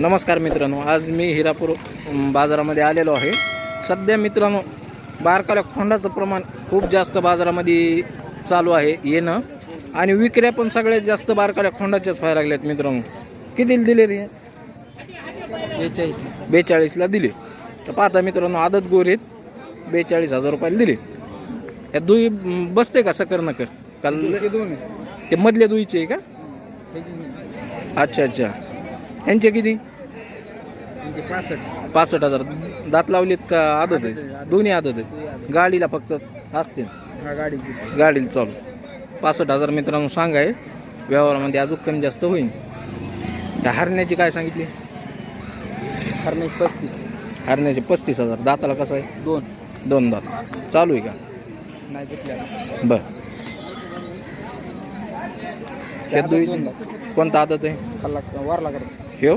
नमस्कार मित्रांनो आज मी हिरापूर बाजारामध्ये आलेलो आहे. सध्या मित्रांनो बारकाल्या खोंडाचं प्रमाण खूप जास्त बाजारामध्ये चालू आहे येणं. आणि विक्र्या पण सगळ्यात जास्त बारकाल्या खोंडाच्याच व्हायला लागल्यात मित्रांनो. किती दिले रे? बेचाळीस. बेचाळीसला दिले. तर पाहता मित्रांनो आदत गोर आहेत बेचाळीस हजार रुपयाला दिले. या दुई बसते का सकर नकर काल ते मधल्या दुईचे आहे का? अच्छा अच्छा. ह्यांचे किती? पासष्ट. पासष्ट हजार. दात लावलेत का आदत आहे? दोन्ही आदत आहेत गाडीला फक्त असते हा गाडी गाडीला चालू. पासष्ट हजार मित्रांनो सांगाय व्यवहारामध्ये अजून कमी जास्त होईल त्या हरण्याची काय सांगितली? हरण्याची पस्तीस. हरण्याचे पस्तीस हजार. दाताला कसं आहे? दोन. दोन दात. चालू आहे का? नाही बर. कोणता आदत आहे? वारला करतो. ह्यो?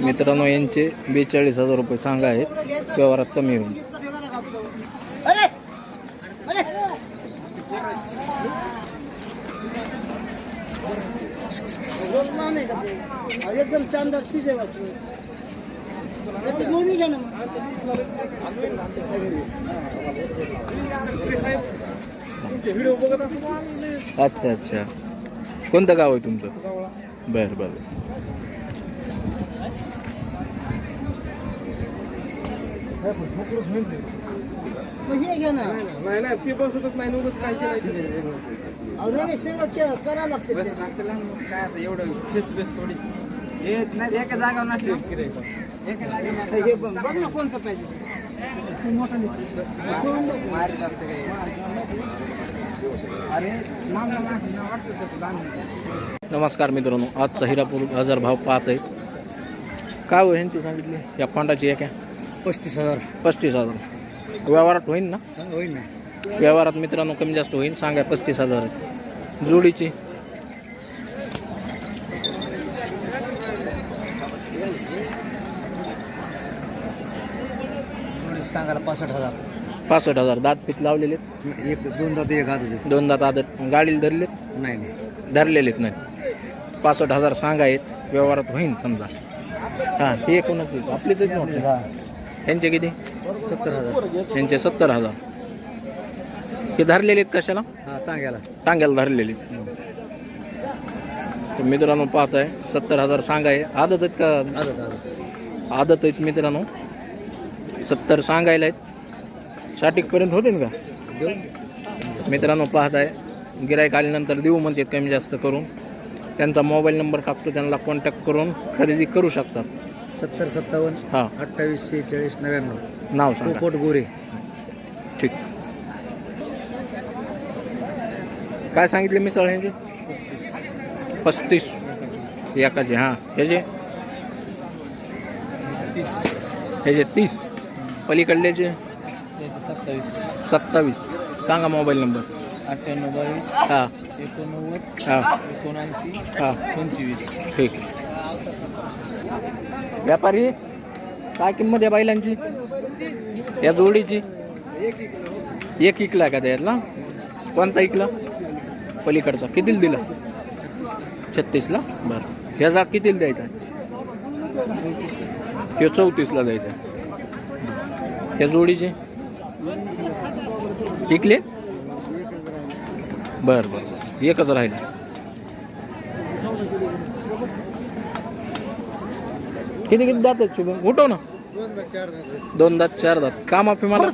मित्रांनो यांचे बेचाळीस हजार रुपये सांगा आहेत. व्यवहारात कमी होईल. एकदम. अच्छा अच्छा. कोणतं गाव आहे तुमचं? बरं बरं. हे घ्या ना. नाही नाही ते बसतच नाही कायचे नाही अहो, नाही, नाही, सगळं के- करावं लागतं बस ते. लागतं लहान मग काय आता एवढं फेस बेस थोडी. हे नाही एका जागावर नसते. एका हे बघ बघ ना कोणतं पाहिजे. मारी लागतं काही अरे लांब लांब असं ना वाटतं तसं लहान नमस्कार मित्रांनो आजचा हिरापूर बाजार भाव पाहत आहे काय हो ह्यांची सांगितली? या खोंडाची एका पस्तीस हजार. पस्तीस हजार. व्यवहारात होईल ना? होईल ना. व्यवहारात मित्रांनो कमी जास्त होईल सांगा पस्तीस हजार. जोडीची. सांगायला पासष्ट हजार. पासष्ट हजार. दात पीत लावलेले एक दोन दात एक हात दोन दात आदत. गाडीला धरले नाही नाही. धरलेलेत नाही. पासष्ट हजार सांगा आहेत. व्यवहारात होईल समजा. हां हे कोणाच? आपलेच आहेत ह्यांचे किती? सत्तर हजार. ह्यांचे सत्तर हजार. हे धरलेले आहेत कशाला? हा टांग्याला टांग्याला धरलेले. तर मित्रांनो पाहताय सत्तर हजार सांगाय आदत आहेत का? आदत आदत. आदत आहेत मित्रांनो. सत्तर सांगायला आहेत. साठीकपर्यंत होते ना का? मित्रांनो पाहताय गिरायक आल्यानंतर देऊ म्हणतात कमी जास्त करून. त्यांचा मोबाईल नंबर टाकतो त्यांना कॉन्टॅक्ट करून खरेदी करू शकतात. सत्तर सत्तावन्न हां. अठ्ठावीस शेहेचाळीस नव्याण्णव. नाव सांगा. पोपट गोरे. ठीक. काय सांगितले मिसळ ह्याचे? पस्तीस. एकाचे हां. ह्याचे? ह्याचे तीस. पलीकडल्याचे सत्तावीस सत्तावीस. सांगा मोबाईल नंबर. अठ्ठ्याण्णव बावीस हां. एकोणनव्वद हां. एकोणऐंशी हां. पंचवीस. ठीक. व्यापारी? काय किंमत आहे बैलांची? या जोडीची? एक इकला का त्यातला कोणता इकला? पलीकडचा. कितीला दिला? छत्तीसला. बरं. ह्याचा कितीला द्यायचा? हे चौतीसला द्यायचा. ह्या जोडीचे? टिकले बरं बरं बरं. एकच राहिलं. किती किती दात आहेत शुभम उठव ना. दोन दात चार दात कामा मला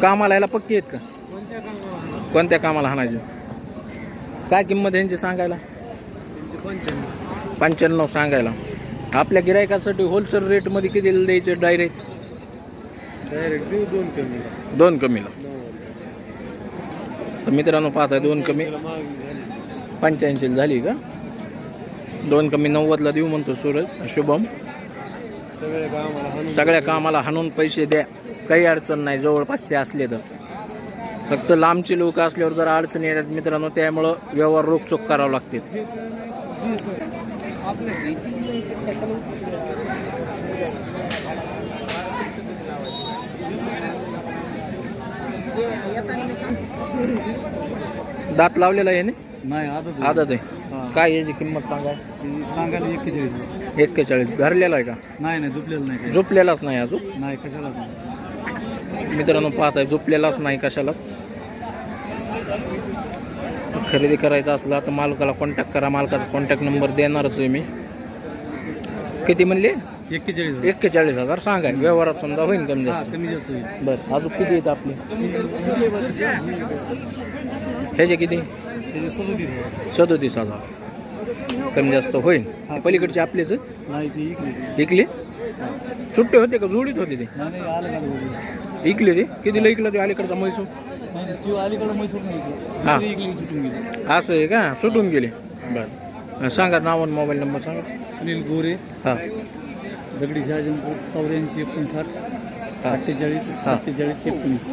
कामाला यायला पक्की आहेत का? कोणत्या कामाला हाणायचे? काय किंमत यांची सांगायला? पंच्याण्णव सांगायला. आपल्या गिरायकासाठी होलसेल रेटमध्ये किती द्यायचे डायरेक्ट डायरेक्ट देऊ दोन कमी दोन कमीला. तर मित्रांनो पाहताय दोन कमी. पंच्याऐंशी झाली का? दोन कमी नव्वदला देऊ म्हणतो सूरज. शुभम. सगळ्या कामाला हाणून पैसे द्या. काही अडचण नाही जवळपासचे असले तर. फक्त लांबचे लोक असल्यावर जर अडचणी येतात मित्रांनो त्यामुळं व्यवहार रोखचोक करावं लागते. दात लावलेला आहे ना? नाही आदत आदत काय याची किंमत सांगा? सांगायला एक्केचाळीस एक्केचाळीस. भरलेला आहे का? नाही नाही झोपलेलं नाही झोपलेलाच नाही अजून? नाही कशाला नाही. मित्रांनो पाहताय झोपलेलाच नाही कशाला खरेदी करायचं असलं तर मालकाला कॉन्टॅक्ट करा. मालकाचा कॉन्टॅक्ट नंबर देणारच आहे मी. किती म्हणले? एक्केचाळीस एक्केचाळीस हजार. सांगाय व्यवहारात समजा होईल कमी हा जास्त. कमी जास्त होईल. बरं अजून किती आहेत आपले? ह्याचे किती? त्याचे सदोतीस हजार. सदोतीस हजार. कमी जास्त होईल? ते पलीकडचे आपलेच? नाही ती इकली. इकले? सुट्टे होते का? जोडीत होते ते? नाही नाही आलं का बघू इकले ते? कितीला इकलं ते अलीकडचा म्हैसूर? नाही ती अलीकडं मैसूर नाही हा. इकली इकली सुटून गेली. असं आहे का? सुटून गेले. बरं. सांगा नाव आणि मोबाईल नंबर सांगा. सुनील गोरे. हां. दगडी शहाजनपूर चौऱ्याऐंशी एकोणसाठ अठ्ठेचाळीस हा. सत्तेचाळीस एकोणीस.